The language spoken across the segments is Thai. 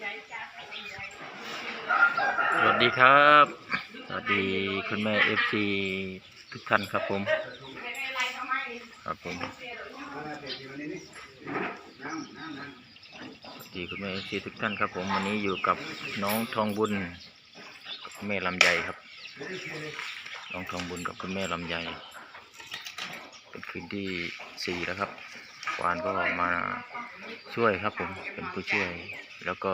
สวัสดีครับ สวัสดีคุณแม่เอฟซีทุกท่านครับผม ครับผม สวัสดีคุณแม่เอฟซีทุกท่านครับผม วันนี้อยู่กับน้องทองบุญกับแม่ลำไยครับ น้องทองบุญกับคุณแม่ลำไยเป็นคืนที่สี่แล้วครับ วานก็มาช่วยครับผมเป็นผู้ช่วย แล้วก็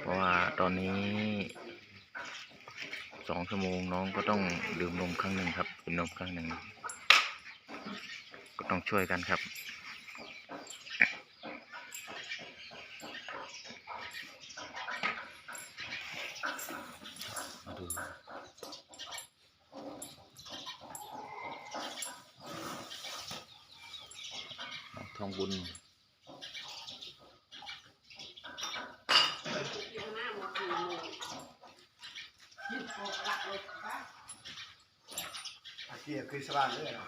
เพราะว่าตอนนี้สองชั่วโมงน้องก็ต้องดื่มนมครั้งหนึ่งครับ เป็นนมครั้งหนึ่งก็ต้องช่วยกันครับ มาดูน้อง ทองบุญอาเกียคือสว่างเลยเหรอ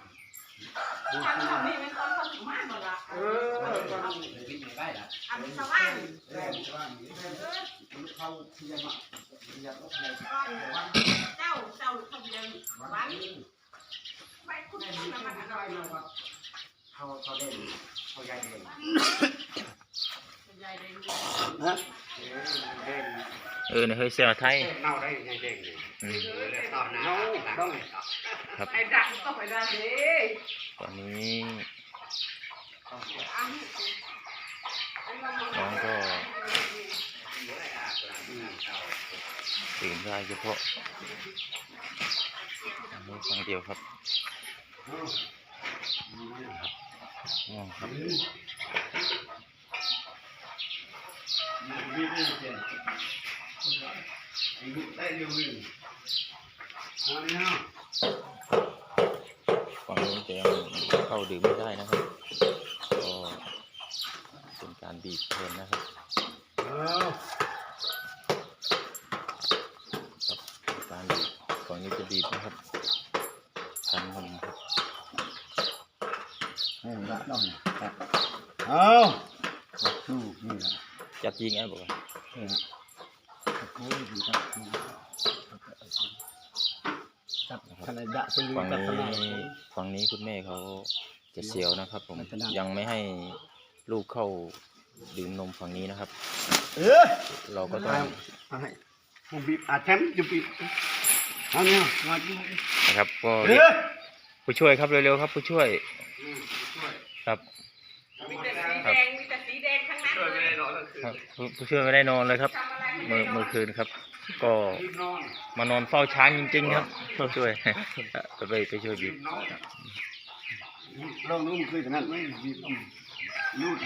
ทำนนี้มันตอนเขาถึงมากหมดละเออตอนนี้ไม่ได้ละอันนี้ชาวบ้านเออสว่างนี้มันเข้าเทียมอะเทียมก็เทียมก้อนเจ้าเจ้าทะเบียนวันไปคุณไม่ที่มีน้ำมันไม่อะได้ไร เนาะว่าเขาเขาเด่นเขาใหญ่เด่นใหญ่เลยฮะเด่นเออในเฮ้ยเสียไทย เน่าได้ยังไงเด่นเลยอืมตอนนั้นต้องครับ ไอ้ดักก็ไปได้เลยตอนนี้อันน้องก็ตื่นได้เฉพาะอันนี้ครั้งเดียวครับ ง่วงครับมีเรื่องเด่นได้เร็วเลยอันนี้ฮะฝั่งนี้จะยังเข้าดื่มไม่ได้นะครับ ก็เป็นการบีบเพลินนะครับ เอา ครับการบีบฝั่งนี้จะบีบนะครับคันนมครับ ให้ละต้องเอาสู้นี่ละ จับยิงไอ้บอกว่าเออโอ้ยจับจับขนาดดะเป็นฝั่งจับขนาดนี้ฝั่งนี้คุณแม่เขาจะเสียวนะครับ ผมมันจะนั่งยังไม่ให้ลูกเข้าดื่มนมฝั่งนี้นะครับเออเราก็ต้องเอาให้ผมบีบอาแชมป์จะบีบเอาเนี่ยมาดูนะครับก็เอเรียกอผู้ช่วยครับเร็วๆครับ ผู้ช่วย ครับมีแต่สีแดงมีแต่สีแดงทั้งนั้นเลย ครับผู้ผู้ช่วยไม่ได้นอนเลยครับทำอะไรไม่เมื่อได้เมื่อคืนครับ ก็บีบนอนมานอนเฝ้าช้างจริง ๆ ครับผู้ช่วยก็ไปไปช่วยบีบีบบนอนลองนุ่มเคยขนาดไหมบีบนู่น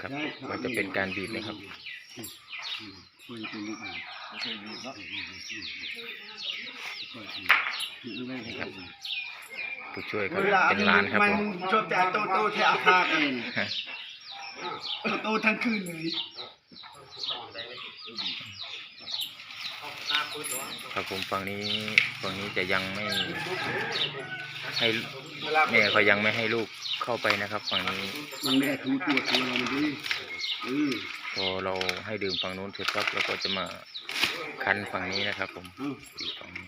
ครับก็จะเป็นการบีบนะครับคุยกันนิดหน่อยเคยบีบเนาะครับผู้ช่วยก็เวลาเป็นหลานครับมันผมชอบแต่โตโตแทอาคาเอง โตทั้งคืนเลยครับผมฝั่งนี้ฝั่งนี้จะยังไม่ให้เวลาแม่เขายังไม่ให้ลูกเข้าไปนะครับ ฝั่งนี้มันไม่ได้ถูตัวตัวเรามันดีเออพอเราให้ดื่มฝั่งนู้นเสร็จปั๊บเราก็จะมาคั้นฝั่งนี้นะครับ ผมเอาบีบฝั่งนี้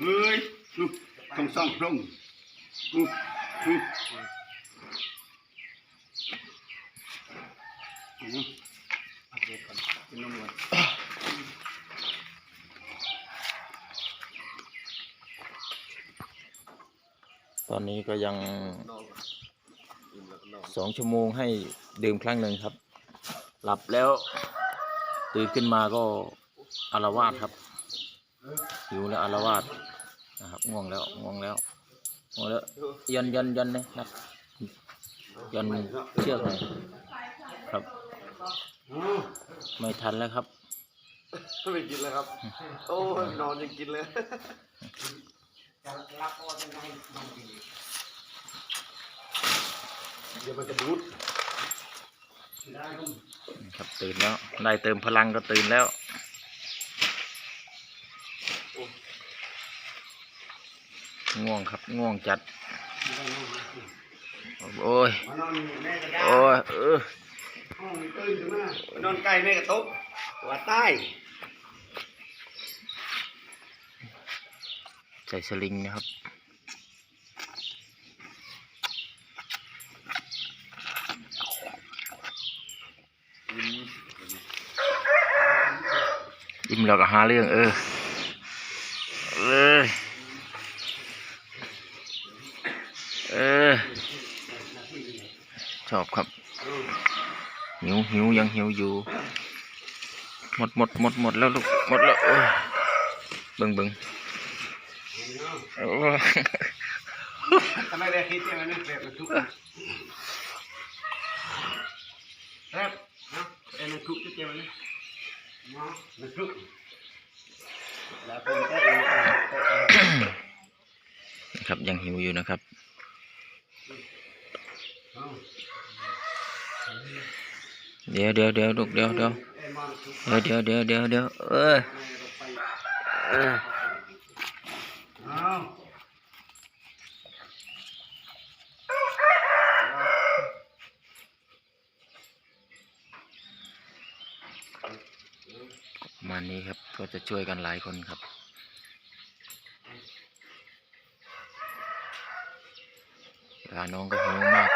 เฮ้ยลูกต้องซ่องพรง ลูกลูกเอาเนาะเอาเด็กก่อนกินนมก่อนตอนนี้ก็ยังสองชั่วโมงให้ดื่มครั้งหนึ่งครับ หลับแล้ว ตื่นขึ้นมาก็อารวาสครับหิวแล้วอารวาสนะครับง่วงแล้วง่วงแล้ว ง่วงแล้วยันยันยันเลยนะยันเชือกหน่อยครับเอาไม่ทันแล้วครับไม่กินเลยครับ โอ้ยนอนยังกินเลยเดี๋ยวมันจะบูดได้ลูกครับตื่นแล้ว ได้เติมพลังก็ตื่นแล้ว ง่วงครับ ง่วงจัดได้ลูกผมโอ้ยมานอนอยู่แม่ก็ได้โอ้ย เออห้องนี้ตื่นขึ้นมานอนใกล้แม่ก็ตกว่าใต้ใส่สลิงนะครับยิ้มแล้วก็หาเรื่องเออ เออ เออ ชอบครับ หิวหิวยังหิวอยู่ หมดหมดหมดหมดแล้วลูกหมดแล้วเออเบิ่งเบิ่งโอ้ทำไมได้คิดอย่างนั้นแบบมันทุกข์นะแซ่บนะเอ็นมันทุกข์จะเจ็บนะเนาะมันทุกข์แล้วเป็นแค่เองครับยังหิวอยู่นะครับ เดี๋ยวเดี๋ยวเดี๋ยวลูกเดี๋ยวเดี๋ยวเดี๋ยวเดี๋ยวเดี๋ยวเดี๋ยวเดี๋ยวเออเออมานี้ครับก็จะช่วยกันหลายคนครับลาน้องก็หิวมาก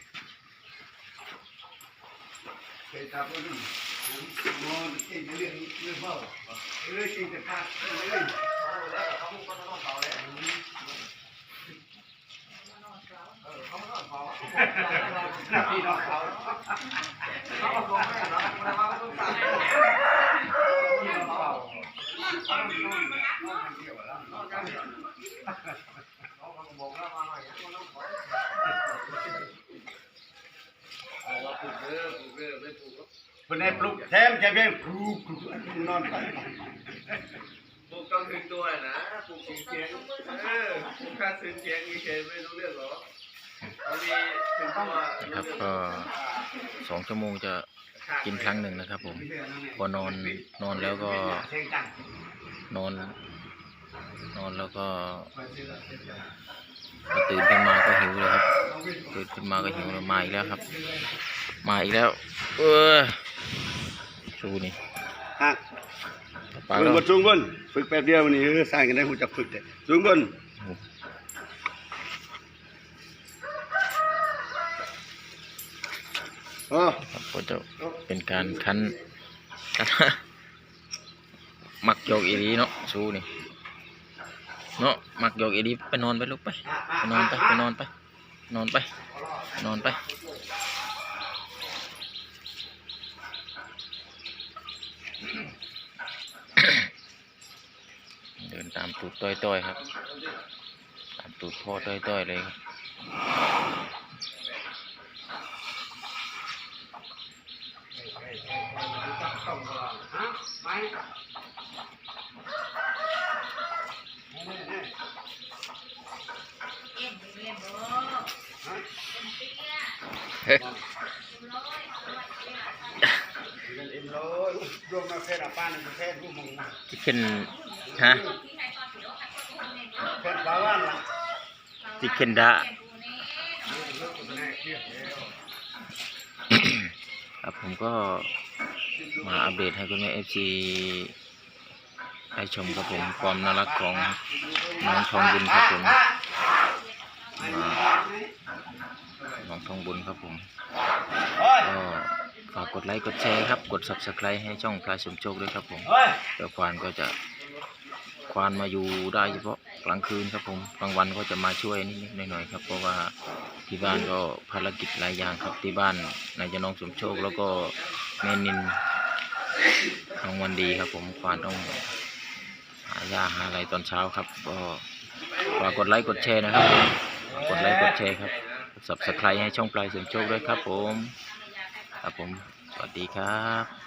เขาเออเมื่อยเอามาเมื่อยกลางตีเคยทำก็ดูมองกินเรื่องเรื่องเบาเออกินแต่ผักเออพี่น้องเขาเขาบอกว่าไม่หรอกเขาต้องสั่งพี่น้องเขา คนไหนปลุกแถมจะเป็นปลุกปลุกนอนไปปลูกต้องถึงตัวนะปลูกเสียงเสียงเออปลูกค่าเสียงเสียงเฉยๆไม่รู้เรื่องหรอมันมีถึงตัวนะครับก็สองชั่วโมงจะกินครั้งหนึ่งนะครับ ผมพอนอนนอนแล้วก็เสียงดังนอน นอนแล้วก็พอ ตื่นขึ้นมาก็หิวเลยครับตื่นขึ้นมาก็หิวแล้วมาอีกแล้วครับ มาอีกแล้ว เออชูนี่ฮะปลาฝึกแล้วบนสูงบนฝึกแป๊บเดียววันนี้เออสร้างกันได้หูจักฝึกแต่สูงบนอ๋อครับก็จะเป็นการคั้นคั้นมักโยกอีรีเนาะชูนี่ เนาะมักโยกเอีรีไปนอนไปลูกไปไปนอนไปไปนอนไป นอนไป นอนไปเดินตามตูดต้อยๆครับ ตามตูดพ่อต้อยๆเลยครับอ็มเรียนบ่ เฮ้ย เอ็มร้อยรวมมาแค่ละป้านประเทศรูปมองนะ ที่ ขึ้นฮะแค่ปลาว่านละที่ขึ้นดะครับผมก็มาอัปเดตให้คุณแม่เอฟซีให้ชมครับผมความน่ารักของน้องทองบุญครับผมมาน้อง ทองบุญครับผมเฮ้ยก็ฝากกดไลค์กดแชร์ครับ กด subscribe ให้ช่องพลายสมโชคด้วยครับผมเฮ้ยเดี๋ยวควานก็จะควานมาอยู่ได้เฉพาะกลางคืนครับผมกลางวันก็จะมาช่วยนิดๆหน่อยๆครับ เพราะว่าที่บ้านก็ภารกิจหลายอย่างครับที่บ้านนายจะน้องสมโชคแล้วก็แม่นินน้องวันดีครับผมควานต้องหาหญ้าหาอะไรตอนเช้าครับ ก็ฝากกดไลค์กดแชร์นะครับผมฝากกดไลค์กดแชร์ครับ subscribe ให้ช่องปลายเสียงโชคด้วยครับผม ครับผม สวัสดีครับ